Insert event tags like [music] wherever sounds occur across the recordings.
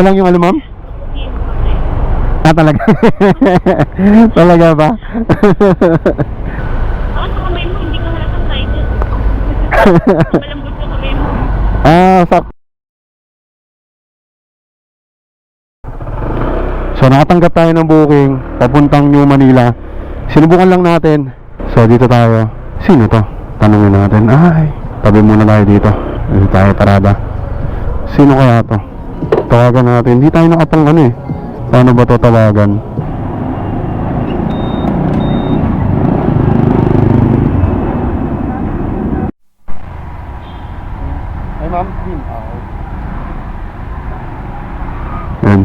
Ako lang yung ano, ma'am? Ah, talaga? [laughs] talaga ba? Ako sa kamay mo, hindi ka halatang [laughs] rider. Malambot sa kamay mo. ah, sak. So, nakatanggap tayo ng booking papuntang New Manila. Sinubukan lang natin. So, dito tayo. Sino to? Tanungin natin. Ay, tabi muna tayo dito. Dito tayo parada. Sino kaya to? Tawagan natin. Hindi tayo nakapang ano eh. Paano ba to tawagan? Ay, ma'am. Yan.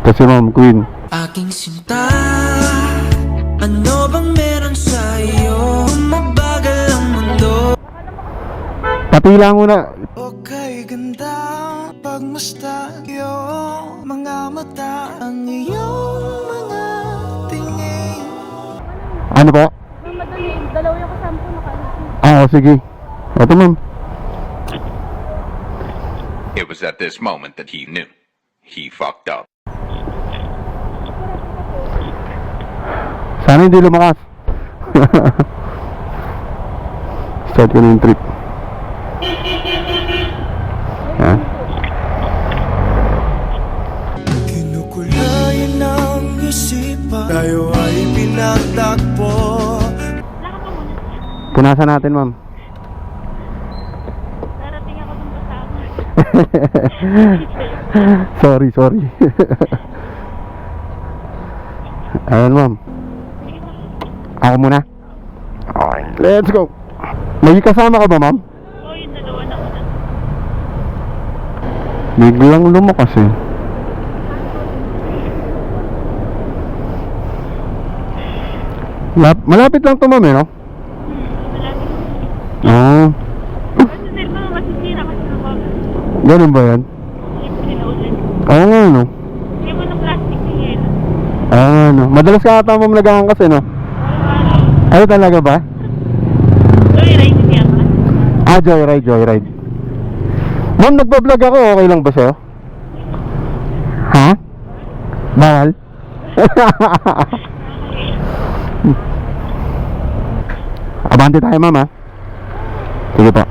Kasi ma'am, Queen. Aking sinta Ano bang meron sa'yo? Mabagal ang mundo Patila muna. Okay, ganda Pagmasta yung mga mata Ang iyong mga tingin Ano po? Ma'am, madali. Dalawa yung kasama ko nakaalis. Ah, oh, sige. Ito ma'am. It was at this moment that he knew. He fucked up. Sana hindi lumakas. [laughs] Start ko na yung trip. Punasan natin ma'am. Darating ako dun kasama. [laughs] sorry, sorry. Ayan ma'am. Ako muna. Okay, let's go. May kasama ka ba ma'am? Oo, yung dalawa na una. Biglang lumakas eh. Lap- malapit lang to ma'am eh, no? Oo. Kasi masisira kasi ng mga ganun ba yan? Oo nga, no? Hindi mo ng plastic yelo. Oo nga, no? Madalas ka ata ma'am nagahan kasi, no? Ay, talaga ba? Right, hindi ako. Ah, joyride, joyride. Ma'am, nagbablog ako. Okay lang ba sa'yo? Ha? Bawal? [laughs] Abante tayo, ma'am, ha? Sige po.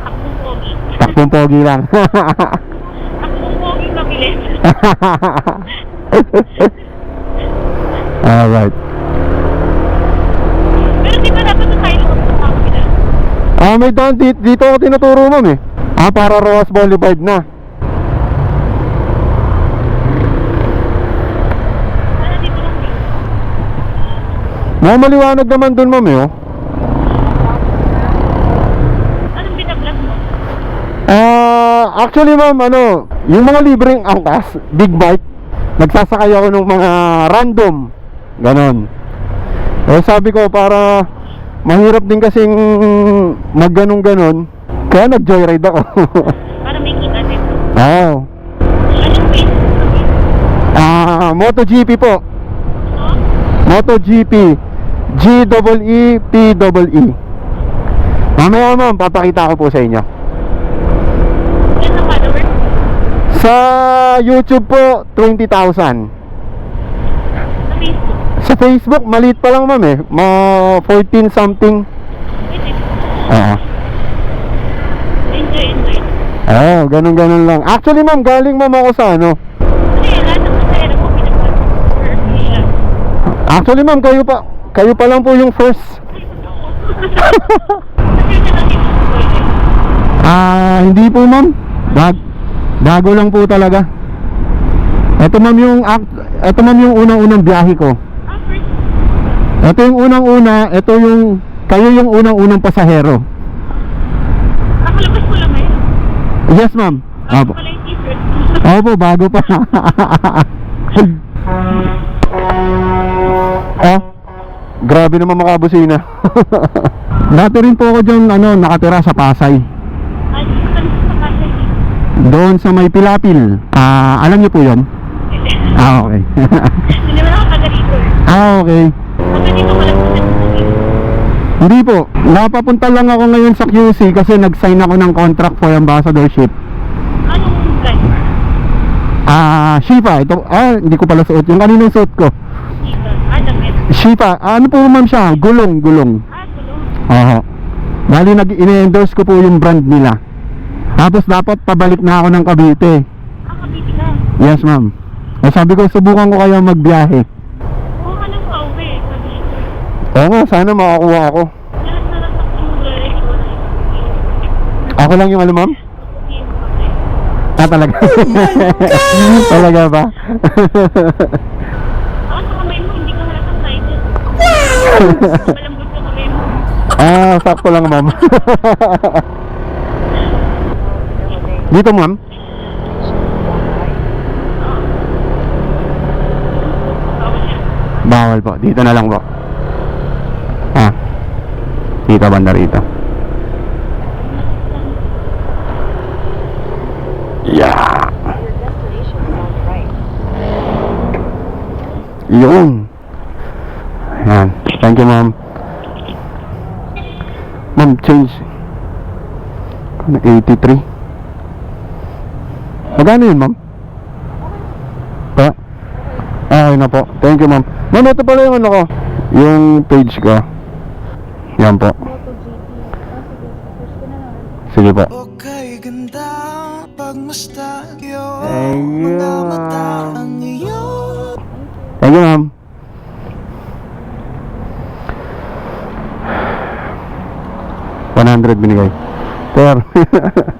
Akong pogi. Takbong pogi lang. Akong pogi mabilis. [laughs] Alright. Pero di ba dapat tayo lumabas sa kabila? Ah, may daan dito, dito ako tinuturo, ma'am, eh. Ah, para Roas Boulevard na. Dito lang dito? Mga maliwanag naman dun, ma'am, eh, oh. Anong binablog mo? Ah, actually ma'am, ano, yung mga libreng angkas, big bike, nagsasakay ako ng mga random. Ganon. Eh sabi ko para mahirap din kasing mag ganon ganon. Kaya nag-joyride ako. [laughs] Para may kita din. Oo. Ah, MotoGP po. No? MotoGP. G double E E. Mamaya ma'am, papakita ko po sa inyo. Yan ang follower? Sa YouTube po, 20,000. Sa Facebook? Maliit pa lang ma'am eh. Ma 14 something. Oo. Enjoy, enjoy. Oo, ganun ganun lang. Actually ma'am, galing ma'am ako sa ano. Actually ma'am, kayo pa kayo pa lang po yung first. [laughs] Ah, hindi po ma'am. Bag bago lang po talaga. Ito ma'am yung act- ito ma'am yung unang-unang biyahe ko. Ah. Ito yung unang-una, ito yung kayo yung unang-unang pasahero. Nakalabas mo lang ngayon. Yes ma'am. Bago Opo. pala yung t-shirt. Opo, bago pa. oh, [laughs] grabe naman makabusina. [laughs] Dati rin po ako dyan, ano, nakatira sa Pasay. Ay, saan sa kasi? Doon sa may Pilapil. Ah, alam niyo po yon? [laughs] Ah, okay. [laughs] Hindi naman ako taga eh. ah, okay. Pagka dito lang sa Hindi po. Napapunta lang ako ngayon sa QC kasi nag-sign ako ng contract for ambassadorship. Anong brand? Ah, Shifa. Ito, ah, hindi ko pala suot. Yung kaninong suot ko. Dito. Ah, damit. Shifa. Ah, ano po ma'am siya? Gulong, gulong. Ah, tulong. Oo. Bali, nag endorse ko po yung brand nila. Tapos dapat pabalik na ako ng Cavite. Ah, kabiti ka. Yes, ma'am. Eh, sabi ko, subukan ko kayo magbiyahe. Kung ka nang pauwi, kabiti. Oo nga, sana makakuha ako. Lahat na lang sa Ako lang yung ano, ma'am? Ah, talaga? [laughs] talaga ba? Ako sa kamay mo, hindi ka halatang. Malambot kamay mo. ah, sakto lang, ma'am. [laughs] Dito, ma'am? Bawal po. Dito na lang po. Ah. Dito, banda rito. Yeah. Yun. Ayan. Thank you, ma'am. Ma'am, change. Ano, 83. Magkano yun, ma'am? Pa? Ah, okay na po. Thank you, ma'am. Ma'am, ito pala yung ano ko. Yung page ko. Yan po. Sige po. Okay, ganda ma'am. Ang iyong Thank you, ma'am. One hundred binigay. Sir. [laughs]